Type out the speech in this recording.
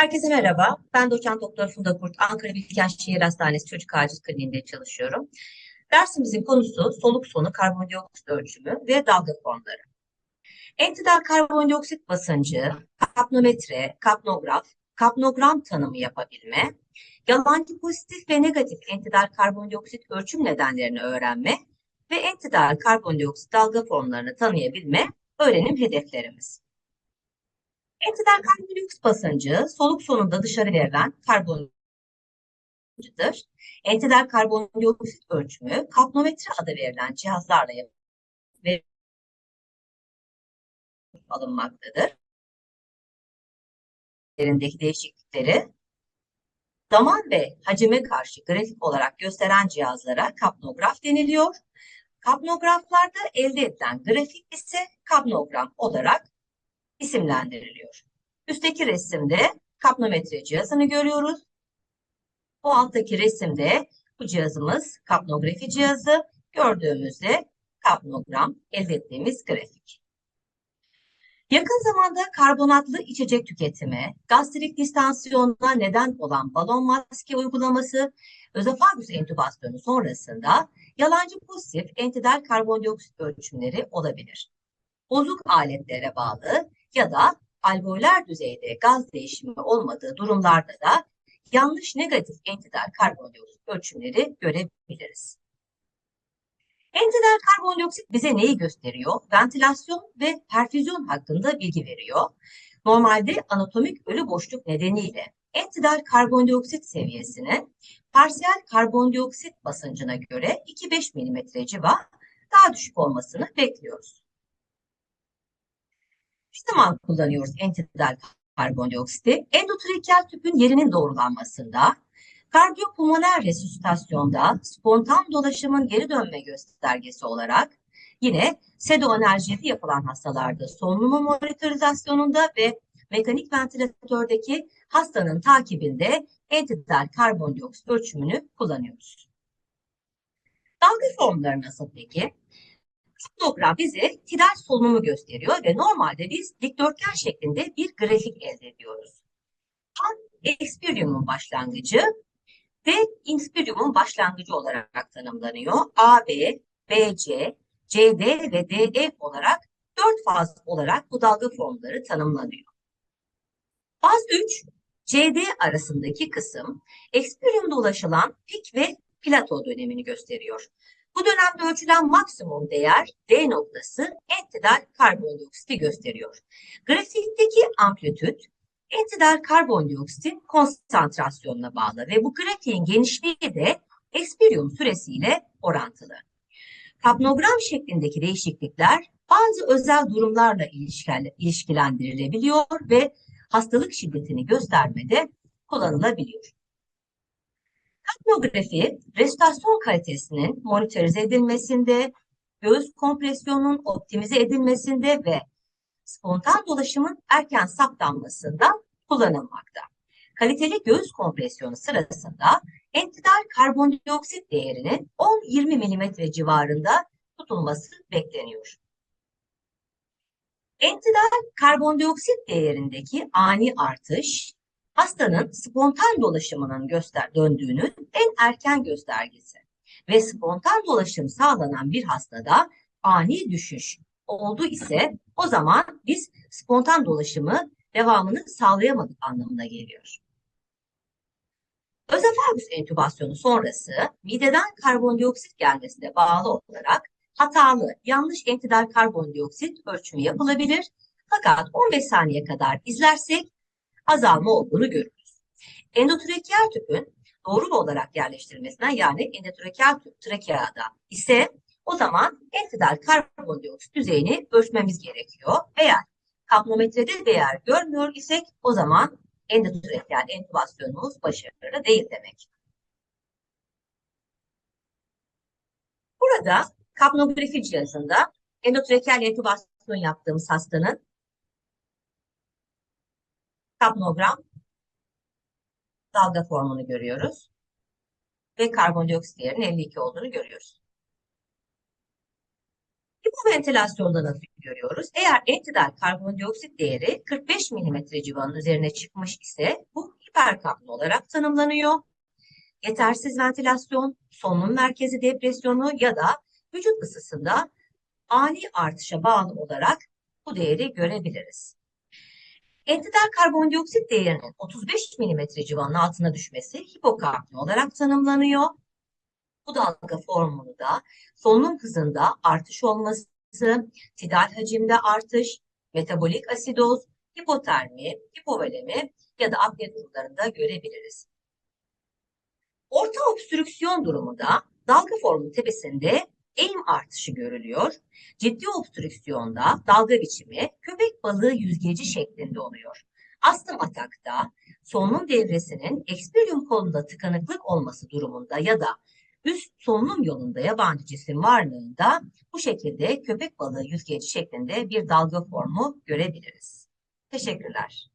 Herkese merhaba. Ben doçent doktor Funda Kurt, Ankara Bilkent Şehir Hastanesi Çocuk Acil Kliniğinde çalışıyorum. Dersimizin konusu soluk sonu karbondioksit ölçümü ve dalga formları. Entidal karbondioksit basıncı, kapnometre, kapnograf, kapnogram tanımı yapabilme, yalancı pozitif ve negatif entidal karbondioksit ölçüm nedenlerini öğrenme ve entidal karbondioksit dalga formlarını tanıyabilme öğrenim hedeflerimiz. Entidal karbondioksit basıncı soluk sonunda dışarı verilen karbondioksit. Entidal karbondioksit ölçümü kapnometre adı verilen cihazlarla alınmaktadır. Yerindeki değişiklikleri zaman ve hacime karşı grafik olarak gösteren cihazlara kapnograf deniliyor. Kapnograflarda elde edilen grafik ise kapnogram olarak isimlendiriliyor. Üstteki resimde kapnometre cihazını görüyoruz. Bu alttaki resimde bu cihazımız kapnografi cihazı. Gördüğümüzde kapnogram elde ettiğimiz grafik. Yakın zamanda karbonatlı içecek tüketimi, gastrik distansiyonuna neden olan balon maske uygulaması, özofagus entübasyonu sonrasında yalancı pozitif entidal karbondioksit ölçümleri olabilir. Bozuk aletlere bağlı ya da alveoler düzeyde gaz değişimi olmadığı durumlarda da yanlış negatif entidal karbondioksit ölçümleri görebiliriz. Entidal karbondioksit bize neyi gösteriyor? Ventilasyon ve perfüzyon hakkında bilgi veriyor. Normalde anatomik ölü boşluk nedeniyle entidal karbondioksit seviyesinin parsiyel karbondioksit basıncına göre 2-5 mm civa daha düşük olmasını bekliyoruz. Ne zaman kullanıyoruz entidal karbondioksiti? Endotrakeal tüpün yerinin doğrulanmasında, kardiyopulmoner resüsitasyonda spontan dolaşımın geri dönme göstergesi olarak yine sedoenerjide yapılan hastalarda solunumu monitorizasyonunda ve mekanik ventilatördeki hastanın takibinde entidal karbondioksit ölçümünü kullanıyoruz. Dalga formları nasıl peki? Kapnogram bize tidal solunumu gösteriyor ve normalde biz dikdörtgen şeklinde bir grafik elde ediyoruz. Tam experium'un başlangıcı ve inspirium'un başlangıcı olarak tanımlanıyor. AB, BC, CD ve DE olarak dört faz olarak bu dalga formları tanımlanıyor. Faz 3, CD arasındaki kısım experium'da ulaşılan pik ve plato dönemini gösteriyor. Bu dönemde ölçülen maksimum değer D noktası entidal karbondioksiti gösteriyor. Grafikteki amplitüt entidal karbondioksitin konsantrasyonuna bağlı ve bu grafiğin genişliği de espirium süresiyle orantılı. Kapnogram şeklindeki değişiklikler bazı özel durumlarla ilişkilendirilebiliyor ve hastalık şiddetini göstermede kullanılabiliyor. Kapnografi, restorasyon kalitesinin monitörize edilmesinde, göğüs kompresyonunun optimize edilmesinde ve spontan dolaşımın erken saptanmasında kullanılmakta. Kaliteli göğüs kompresyonu sırasında entidal karbondioksit değerinin 10-20 mm civarında tutulması bekleniyor. Entidal karbondioksit değerindeki ani artış hastanın spontan dolaşımının göster döndüğünün en erken göstergesi ve spontan dolaşım sağlanan bir hastada ani düşüş oldu ise o zaman biz spontan dolaşımı devamını sağlayamadık anlamına geliyor. Özofagus entübasyonu sonrası mideden karbondioksit gelmesine bağlı olarak hatalı, yanlış entidal karbondioksit ölçümü yapılabilir. Fakat 15 saniye kadar izlersek azalma olduğunu görürüz. Endotrakeal tüpün doğru olarak yerleştirilmesinden yani endotrakeal tüp trakeada ise o zaman entidal karbondioksit düzeyini ölçmemiz gerekiyor. Eğer kapnometrede değer görmüyor isek o zaman endotrakeal entübasyonumuz başarılı değil demek. Burada kapnografi cihazında endotrakeal entübasyon yaptığımız hastanın kapnogram dalga formunu görüyoruz. Ve karbondioksit değerinin 52 olduğunu görüyoruz. Hipoventilasyonda nasıl görüyoruz? Eğer entidal karbondioksit değeri 45 mm civarının üzerine çıkmış ise bu hiperkapni olarak tanımlanıyor. Yetersiz ventilasyon, solunum merkezi depresyonu ya da vücut ısısında ani artışa bağlı olarak bu değeri görebiliriz. Entidal karbondioksit değerinin 35 mm civarının altına düşmesi hipokapni olarak tanımlanıyor. Bu dalga formunu da solunum hızında artış olması, tidal hacimde artış, metabolik asidoz, hipotermi, hipovolemi ya da apne durumlarında görebiliriz. Orta obstrüksiyon durumunda dalga formunun tepesinde eğim artışı görülüyor. Ciddi obstrüksiyonda dalga biçimi köpek balığı yüzgeci şeklinde oluyor. Astım atakta solunum devresinin ekspelium kolunda tıkanıklık olması durumunda ya da üst solunum yolunda yabancı cisim varlığında bu şekilde köpek balığı yüzgeci şeklinde bir dalga formu görebiliriz. Teşekkürler.